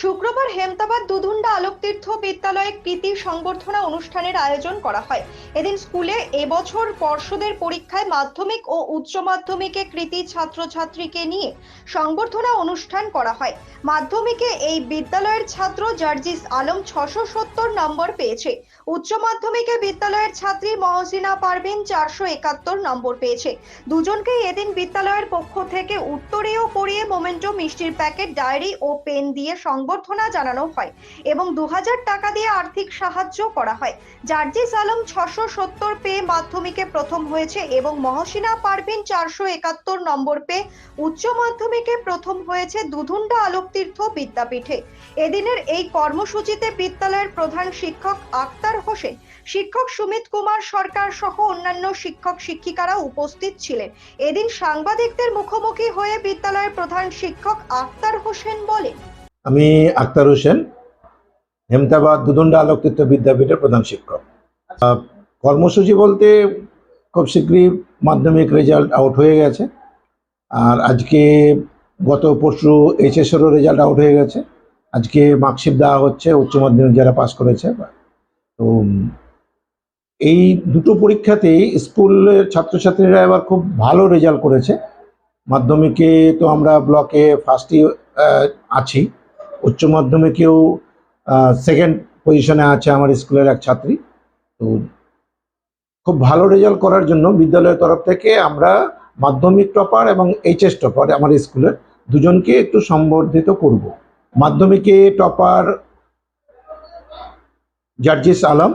শুক্রবার হেমতাবাদ দুধুন্ডা আলোকতীর্থ বিদ্যালয়ে কৃতি সংবর্ধনা অনুষ্ঠানের আয়োজন করা হয়। এদিন স্কুলে এবছর পর্ষদের পরীক্ষায় মাধ্যমিক ও উচ্চ মাধ্যমিকে কৃতি ছাত্রছাত্রীকে নিয়ে সংবর্ধনা অনুষ্ঠান করা হয়। মাধ্যমিকে এই বিদ্যালয়ের ছাত্র জার্জিস আলম ছশো সত্তর নম্বর পেয়েছে। উচ্চ মাধ্যমিকে বিদ্যালয়ের ছাত্রী মহসিনা পারভিন চারশো একাত্তর নম্বর পেয়েছে। দুজনকেই এদিন বিদ্যালয়ের পক্ষ থেকে উত্তরীয় পরিয়ে মোমেন্টো মিষ্টির প্যাকেট, ডায়েরি ও পেন দিয়ে সংবর্ধনা জানানো হয় এবং দু হাজার টাকা দিয়ে আর্থিক সাহায্য করা হয়। জার্জিস আলম ছশো সত্তর পেয়ে মাধ্যমিকে প্রথম হয়েছে এবং মহসিনা পারভিন চারশো একাত্তর নম্বর পেয়ে উচ্চ মাধ্যমিকে প্রথম হয়েছে দুধুন্ডা আলোকতীর্থ বিদ্যাপীঠে। এদিনের এই কর্মসূচিতে বিদ্যালয়ের প্রধান শিক্ষক আক্তার হোসেন, শিক্ষক সুমিত কুমার সরকার সহ অন্যান্য শিক্ষক শিক্ষিকারা উপস্থিত ছিলেন। এদিন সাংবাদিকদের মুখোমুখি হয়ে বিদ্যালয়ের প্রধান শিক্ষক আক্তার হোসেন বলেন আমি আক্তার হোসেন, হেমতাবাদ দুদণ্ডা আলোকতীর্থ বিদ্যাপীঠের প্রধান শিক্ষক। কর্মসূচি বলতে খুব শীঘ্রই মাধ্যমিক রেজাল্ট আউট হয়ে গেছে। আর আজকে গত পরশু এইচএসেরও রেজাল্ট আউট হয়ে গেছে। আজকে মার্কশিট দেওয়া হচ্ছে, উচ্চ মাধ্যমিক যারা পাস করেছে। তো এই দুটো পরীক্ষাতেই স্কুলের ছাত্রছাত্রীরা এবার খুব ভালো রেজাল্ট করেছে। মাধ্যমিকে তো আমরা ব্লকে ফার্স্টই আছি। উচ্চ মাধ্যমিকেও সেকেন্ড পজিশনে আছে আমার স্কুলের এক ছাত্রী। তো খুব ভালো রেজাল্ট করার জন্য বিদ্যালয়ের তরফ থেকে আমরা মাধ্যমিক টপার এবং এইচএস টপার আমার স্কুলের দুজনকে একটু সম্বর্ধিত করব। মাধ্যমিকে টপার জার্জিস আলম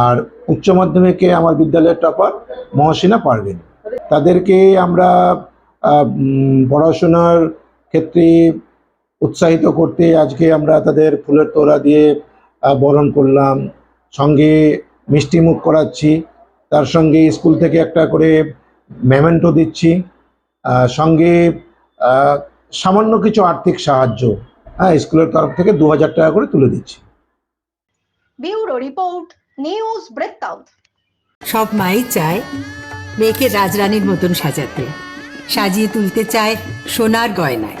আর উচ্চ মাধ্যমিকে আমার বিদ্যালয়ের টপার মহসিনা পারভিন। তাদেরকে আমরা পড়াশোনার ক্ষেত্রে উৎসাহিত করতে আজকে আমরা তাদের ফুলের তোড়া দিয়ে বরণ করলাম। সঙ্গে মিষ্টি মুখ করাচ্ছি। তার সঙ্গে স্কুল থেকে একটা করে মেমেন্টো দিচ্ছি। আহ, সঙ্গে আহ, সামান্য কিছু আর্থিক সাহায্য হ্যাঁ স্কুলের তরফ থেকে দু হাজার টাকা করে তুলে দিচ্ছি। ব্যুরো রিপোর্ট নিউজ বৃত্তান্ত সব মাই চায় মেয়েকে রাজরানীর মতন সাজাতে। সাজিয়ে তুলতে চায় সোনার গয়নায়।